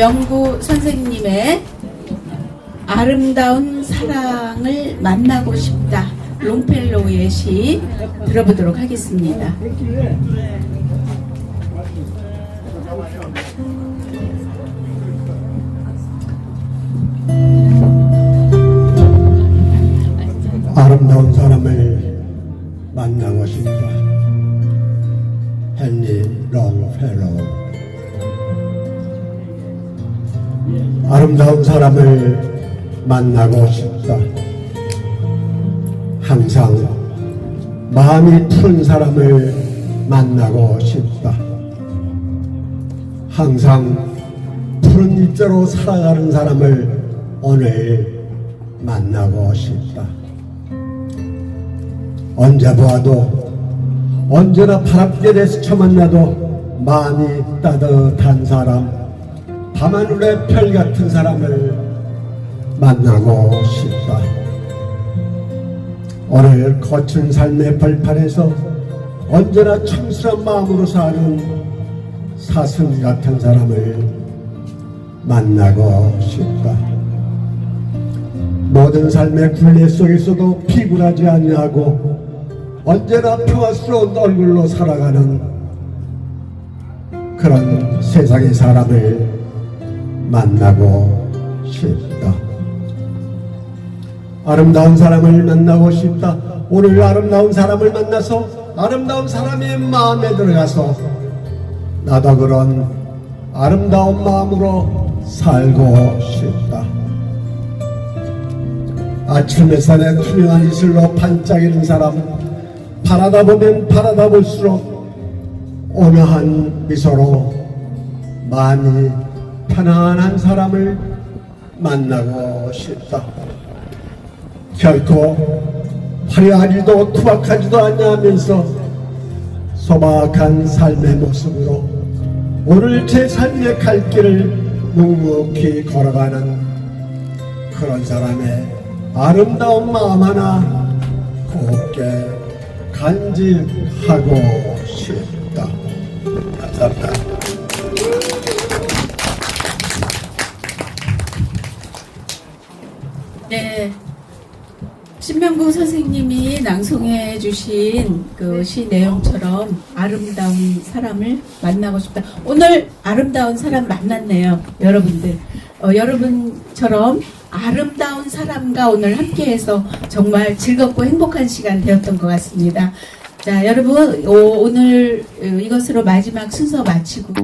신명구 선생님의 아름다운 사랑을 만나고 싶다. 롱펠로우의 시 들어보도록 하겠습니다. 아름다운 사람을 만나고 싶다. 헨리 롱펠로우. 아름다운 사람을 만나고 싶다. 항상 마음이 푸른 사람을 만나고 싶다. 항상 푸른 잎자로 살아가는 사람을 오늘 만나고 싶다. 언제 보아도 언제나 바람결에 스쳐 만나도 마음이 따뜻한 사람 밤하늘의 별 같은 사람을 만나고 싶다. 오늘 거친 삶의 벌판에서 언제나 청순한 마음으로 사는 사슴 같은 사람을 만나고 싶다. 모든 삶의 굴레 속에서도 피곤하지 아니하고 언제나 평화스러운 얼굴로 살아가는 그런 세상의 사람을 만나고 싶다. 아름다운 사람을 만나고 싶다. 오늘 아름다운 사람을 만나서 아름다운 사람의 마음에 들어가서 나도 그런 아름다운 마음으로 살고 싶다. 아침 햇살에 투명한 이슬로 반짝이는 사람 바라다 보면 바라다 볼수록 온화한 미소로 마음이 편안한 사람을 만나고 싶다. 결코 화려하지도 투박하지도 않냐면서 소박한 삶의 모습으로 오늘 제 삶의 갈 길을 묵묵히 걸어가는 그런 사람의 아름다운 마음 하나 곱게 간직하고 네. 신명구 선생님이 낭송해 주신 그 시 내용처럼 아름다운 사람을 만나고 싶다. 오늘 아름다운 사람 만났네요. 여러분들. 어, 여러분처럼 아름다운 사람과 오늘 함께해서 정말 즐겁고 행복한 시간 되었던 것 같습니다. 자, 여러분, 오, 오늘 어, 이것으로 마지막 순서 마치고.